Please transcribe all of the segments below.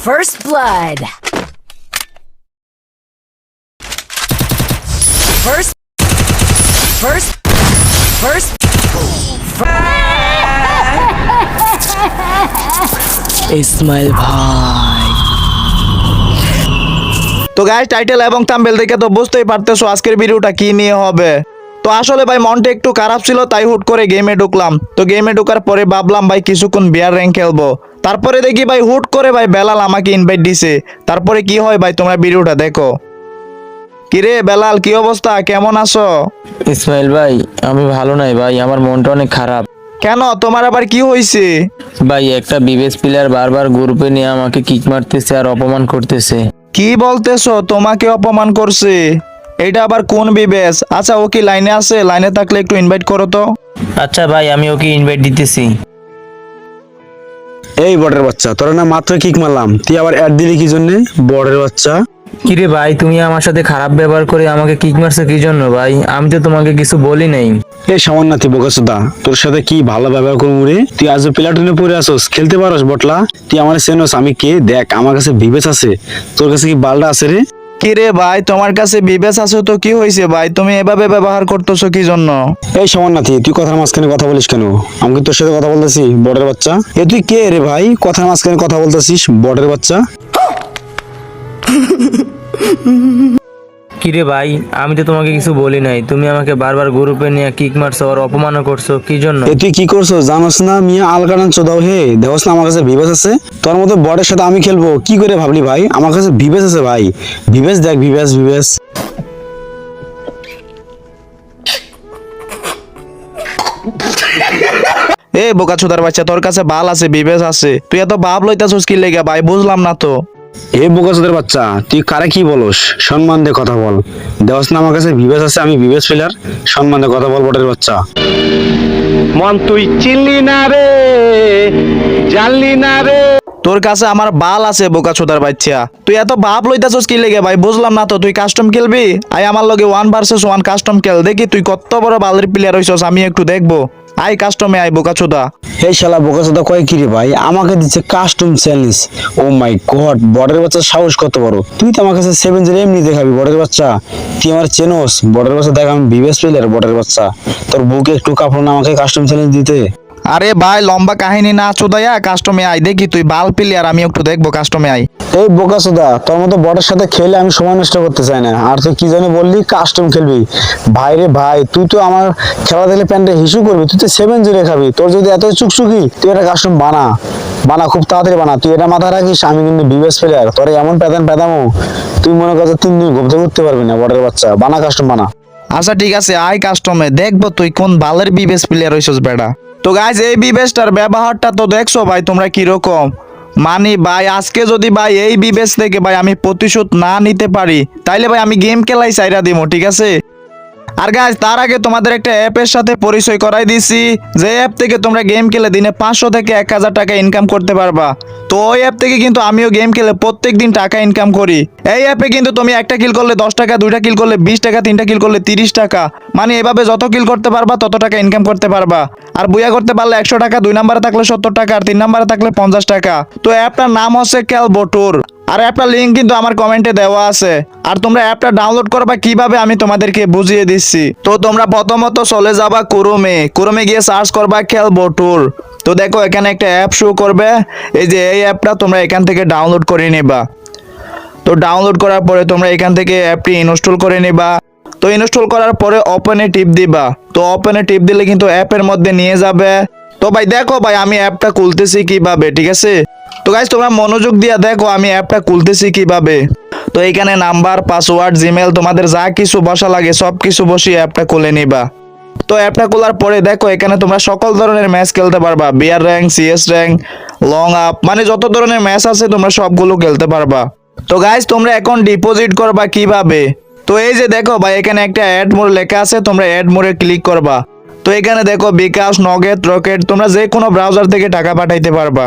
First blood. First. First. First. Ismail ভাই তো guys title এবং থাম্বনেল দেখে তো বুঝতেই পারতেছো আজকের ভিডিওটা কি নিয়ে হবে তো আসলে ভাই, মনটা একটু খারাপ ছিল, তাই হুট করে গেমে ঢুকলাম তো গেমে ঢোকার পরে ভাবলাম, ভাই, কিছুক্ষণ বিয়ার র্যাঙ্ক খেলব তারপরে দেখি ভাই হুট করে ভাই বেলাল আমাকে ইনভাইট দিছে। তারপরে কি হয় ভাই তোমরা ভিডিওটা দেখো। কিরে বেলাল কি অবস্থা? কেমন আছো? ইসমাইল ভাই আমি ভালো নাই ভাই আমার মনটা অনেক খারাপ। কেন? তোমার আবার কি হয়েছে ভাই একটা বিবেস প্লেয়ার বারবার গ্রুপে নিয়ে আমাকে কিক মারতেছে আর অপমান করতেছে। কি বলতেছো? তোমাকে অপমান করছে। এটা আবার কোন বিবেশ আচ্ছা ও কি লাইনে আছে? লাইনে থাকলে একটু ইনভাইট করো তো। আচ্ছা ভাই আমি ওকে ইনভাইট দিতেছি। এই বটের বাচ্চা তোরা না মাত্র কিক মারলাম। তুই আবার অ্যাড দিলি কি জন্য? বটের বাচ্চা। কিরে ভাই তুমি আমার সাথে খারাপ ব্যবহার করে আমাকে কিক মারছো কি জন্য ভাই? আমি তো তোমাকে কিছু বলি নাই। এই সামান্য তুই বোকাসুদা তোর সাথে কি ভালো ব্যবহার করব রে? তুই আজ প্লাটুনে পড়ে আসোস খেলতে পারোস বটলা? তুই আমার সেনোস আমি কে? দেখ আমার কাছে বিবেচ আছে। তোর কাছে কি বালটা আছে রে? কি রে ভাই, তোমার কাছে বিবেচ আছো তো কি হয়েছে ভাই? তুমি এভাবে ব্যবহার করতেছো কি জন্য? এই সমান নাথি তুই কথার মাঝখানে কথা বলিস কেন? আমি কি তোর সাথে কথা বলতেছি, বটের বাচ্চা? এ তুই কে রে ভাই? কথার মাঝখানে কথা বলতেছিস, বটের বাচ্চা? কিরে ভাই আমি তো তোমাকে কিছু বলি নাই। তুমি আমাকে বারবার গ্রুপে নিয়ে কিক মারছো আর অপমানও করছ কি জন্য? এ তুই কি করছ জানোস না মিয়া আলকানান চোদাও হে। দেখোস না আমার কাছে বিবেচ আছে। তোর মতো বড়ের সাথে আমি খেলব। কি করে ভাবলি ভাই? আমার কাছে বিবেচ আছে ভাই। বিবেচ দেখ বিবেচ বিবেচ। এ বোকা চোদার বাচ্চা তোর কাছে বাল আছে বিবেচ আছে। তুই এত ভাব লইতাছস কি লেগে ভাই? বুঝলাম না তো। এ বোকাচোদের বাচ্চা তুই কারে কি বলস? সম্মান দিয়ে কথা বল। দেওয়াস না আমার কাছে বিবেচ আছে আমি বিবেচ ফিলার। সম্মান দিয়ে কথা বল বটের বাচ্চা। মন তুই চিনলি না রে জানলি না রে। তোর কাছে আমার বাল আছে বোকা চোদার বাচ্চা। তুই এত বাপ লইতাছস কি লেগে ভাই? বুঝলাম না তো তুই কাস্টম খেলবি? আই আমার লগে ওয়ান ভার্সেস ওয়ান কাস্টম খেল দেখি তুই কত বড় বালের প্লেয়ার হইছস আমি একটু দেখব। আই কাস্টমে আই বোকা চোদা এই শালা বোকাচোদা কয় কি রে ভাই? আমাকে দিচ্ছে custom challenge oh my god বটের বাচ্চা সাহস কত বড়? তুই তো আমার কাছে সেভেন জিরো এমনি দেখাবি বটের বাচ্চা। তুই আমার চেনোস বটের বাচ্চা দেখ আমি বিবেচ প্লেয়ার বটের বাচ্চা। তোর বুকে একটু কাপড় না আমাকে কাস্টম চ্যালেঞ্জ দিতে। আরে ভাই লম্বা কাহিনী না চোদাইয়া কাস্টমে আই দেখি তুই বাল প্লেয়ার আমি একটু দেখব কাস্টমে আই এই বোকাসোদা তোর মতো বটের সাথে খেলে আমি সময় নষ্ট করতে চাই না। আর তুই কি জানি বললি কাস্টম খেলবি। ভাই রে ভাই, তুই তো আমার খেলা দেখলে প্যান্টে হিসু করবি, তুই তো সেভেন জিরো খাবি। তোর যদি এত চুকচুকি, তুই একটা কাস্টম বানা। বানা, খুব তাড়াতাড়ি বানা। তুই এটা মাথায় রাখিস, আমি কিন্তু বিবেস প্লেয়ার তোর এমন প্যাদান প্যাদামো, তুই মনে কর তিন দিন ঘুমতে উঠতে পারবি না, বটের বাচ্চা। বানা কাস্টম বানা। আচ্ছা ঠিক আছে আই কাস্টমে দেখব তুই কোন বালের বিবেস প্লেয়ার হইছস, বেটা। তো গাইজ এই বিবেসটার ব্যবহারটা তো দেখছ ভাই, তোমরা কীরকম? মানি ভাই, আজকে যদি ভাই এই বিবেচ থেকে ভাই আমি প্রতিশোধ না নিতে পারি, তাইলে ভাই আমি গেম খেলাই চাইরা দিব ঠিক আছে? আর গাছ তার আগে তোমাদের একটা অ্যাপের সাথে পরিচয় করাই দিছি। যে অ্যাপ থেকে তোমরা গেম খেলে দিনে পাঁচশো থেকে এক হাজার টাকা ইনকাম করতে পারবা। তো ওই অ্যাপ থেকে কিন্তু আমিও গেম খেলে প্রত্যেক দিন টাকা ইনকাম করি। এই অ্যাপে কিন্তু তুমি একটা কিল করলে দশ টাকা, দুইটা কিল করলে বিশ টাকা, তিনটা কিল করলে তিরিশ টাকা। মানে এভাবে যত কিল করতে পারবা, তত টাকা ইনকাম করতে পারবা। আর বুয়া করতে পারলে একশো টাকা, দুই নাম্বারে থাকলে সত্তর টাকা, আর তিন নাম্বারে থাকলে পঞ্চাশ টাকা। তো অ্যাপটার নাম হচ্ছে ক্যাল বোটুর আর অ্যাপটার লিঙ্ক কিন্তু আমার কমেন্টে দেওয়া আছে। আর তোমরা অ্যাপটা ডাউনলোড করবা, কীভাবে আমি তোমাদেরকে বুঝিয়ে দিচ্ছি। তো তোমরা প্রথমত চলে যাবা কুরুমে কুরুমে গিয়ে সার্চ করবা খেলব টুর তো দেখো, এখানে একটা অ্যাপ শো করবে। এই যে এই অ্যাপটা তোমরা এখান থেকে ডাউনলোড করে নেবা। তো ডাউনলোড করার পরে তোমরা এখান থেকে অ্যাপটি ইনস্টল করে নিবা। তো ইনস্টল করার পরে ওপেনে টিপ দিবা। তো ওপেনে টিপ দিলে কিন্তু অ্যাপের মধ্যে নিয়ে যাবে। তো ভাই, দেখো ভাই, আমি অ্যাপটা খুলতেছি কীভাবে, ঠিক আছে? গাইজ তোমরা মনোযোগ দিয়া দেখো, আমি অ্যাপটা খুলতেছি কীভাবে। তো এখানে নাম্বার পাসওয়ার্ড জিমেল তোমাদের যা কিছু বসা লাগে, সব কিছু বসিয়ে অ্যাপটা খুলে নিবা। তো অ্যাপটা খোলার পরে দেখো, এখানে তোমরা সকল ধরনের ম্যাচ খেলতে পারবা। BR rank CS rank long up মানে যত ধরনের ম্যাচ আছে, তোমরা সবগুলো খেলতে পারবা। তো গাইজ তোমরা এখন ডিপোজিট করবা কীভাবে? তো এই যে দেখো ভাই, এখানে একটা অ্যাড মোড লেখা আছে, তোমরা অ্যাড মোডে ক্লিক করবা। তো এখানে দেখো বিকাশ, নগেট, রকেট, তোমরা যে কোনো ব্রাউজার থেকে টাকা পাঠাইতে পারবা।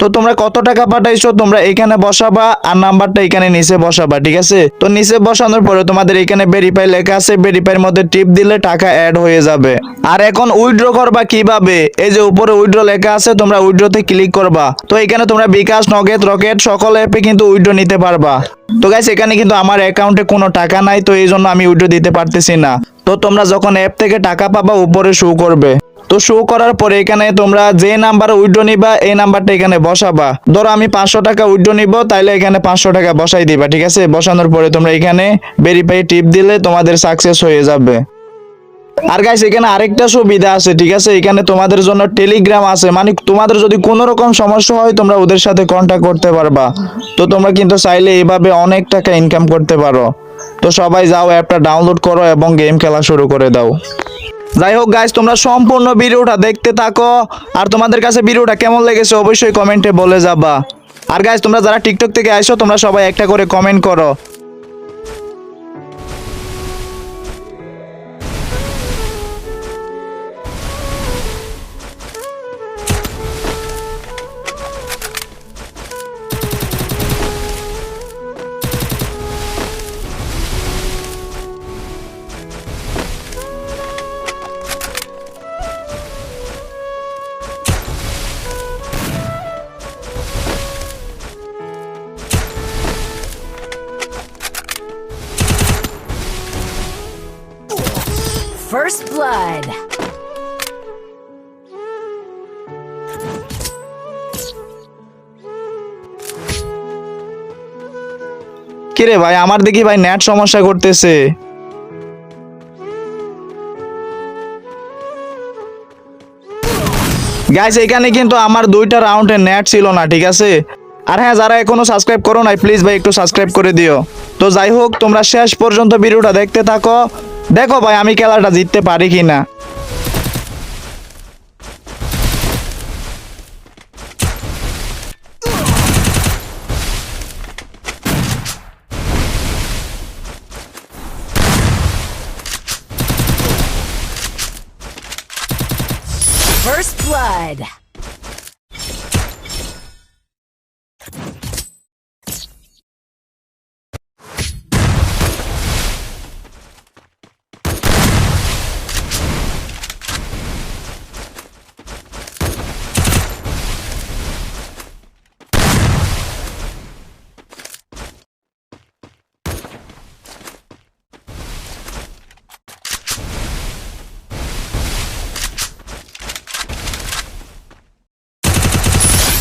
তো তোমরা কত টাকা পাঠাইছো? তোমরা এখানে বসাবা আর নাম্বারটা এখানে নিচে বসাবা, ঠিক আছে? তো নিচে বসানোর পরে তোমাদের এখানে ভেরিফাই লেখা আছে ভেরিফাইয়ের মধ্যে টিপ দিলে টাকা অ্যাড হয়ে যাবে। আর এখন উইথড্র করবা কীভাবে? এই যে উপরে উইথড্র লেখা আছে, তোমরা উইথড্রতে ক্লিক করবা। তো এখানে তোমরা বিকাশ নগেদ রকেট, সকল অ্যাপে কিন্তু উইথড্র নিতে পারবা। তো গাইস এখানে কিন্তু আমার অ্যাকাউন্টে কোনো টাকা নাই, তো এই জন্য আমি উইথড্র দিতে পারতেছি না। তো তোমরা যখন অ্যাপ থেকে টাকা পাবা, উপরে শো করবে। তো শো করার পরে এখানে তোমরা যে নাম্বার উইড্রো নিবা, এই নাম্বারটা এখানে বসাবা। ধরো আমি পাঁচশো টাকা উইড্রো নিব, তাইলে এখানে পাঁচশো টাকা বসাই দিবা, ঠিক আছে? বসানোর পরে তোমরা এখানে ভেরিফাই টিপ দিলে তোমাদের সাকসেস হয়ে যাবে। আর গাইস এখানে আরেকটা সুবিধা আছে, ঠিক আছে? এখানে তোমাদের জন্য টেলিগ্রাম আছে মানে তোমাদের যদি কোনো রকম সমস্যা হয়, তোমরা ওদের সাথে কন্ট্যাক্ট করতে পারবা। তো তোমরা কিন্তু চাইলে এভাবে অনেক টাকা ইনকাম করতে পারো। তো সবাই যাও, অ্যাপটা ডাউনলোড করো এবং গেম খেলা শুরু করে দাও। যাই হোক গাইজ তোমরা সম্পূর্ণ ভিডিওটা দেখতে থাকো। আর তোমাদের কাছে ভিডিওটা কেমন লেগেছে অবশ্যই কমেন্টে বলে যাবা। আর গাইজ তোমরা যারা টিকটক থেকে আইসো, তোমরা সবাই একটা করে কমেন্ট করো। First blood. কিরে ভাই, আমার দেখি ভাই নেট সমস্যা করতেছে। গাইস এখানে কিন্তু আমার দুইটা রাউন্ডে নেট ছিল না, ঠিক আছে? আর হ্যাঁ যারা এখনও সাবস্ক্রাইব করো নাই প্লিজ ভাই, একটু সাবস্ক্রাইব করে দিও। তো যাই হোক, তোমরা শেষ পর্যন্ত ভিডিওটা দেখতে থাকো। দেখো ভাই আমি খেলাটা জিততে পারি কিনা। First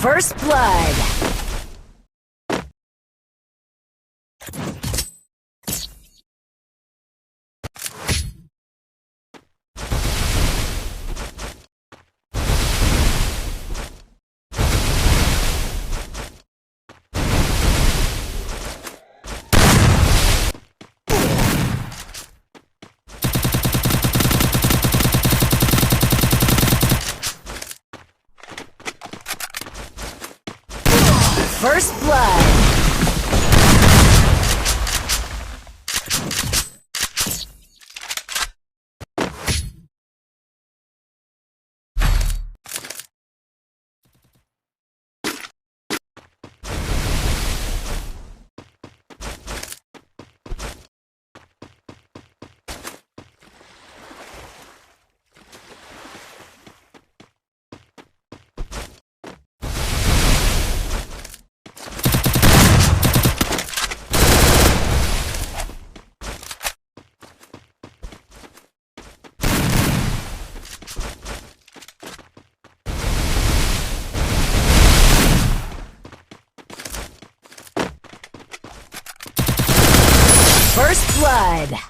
First blood. First Blood. Blood.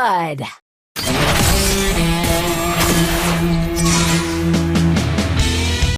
blood.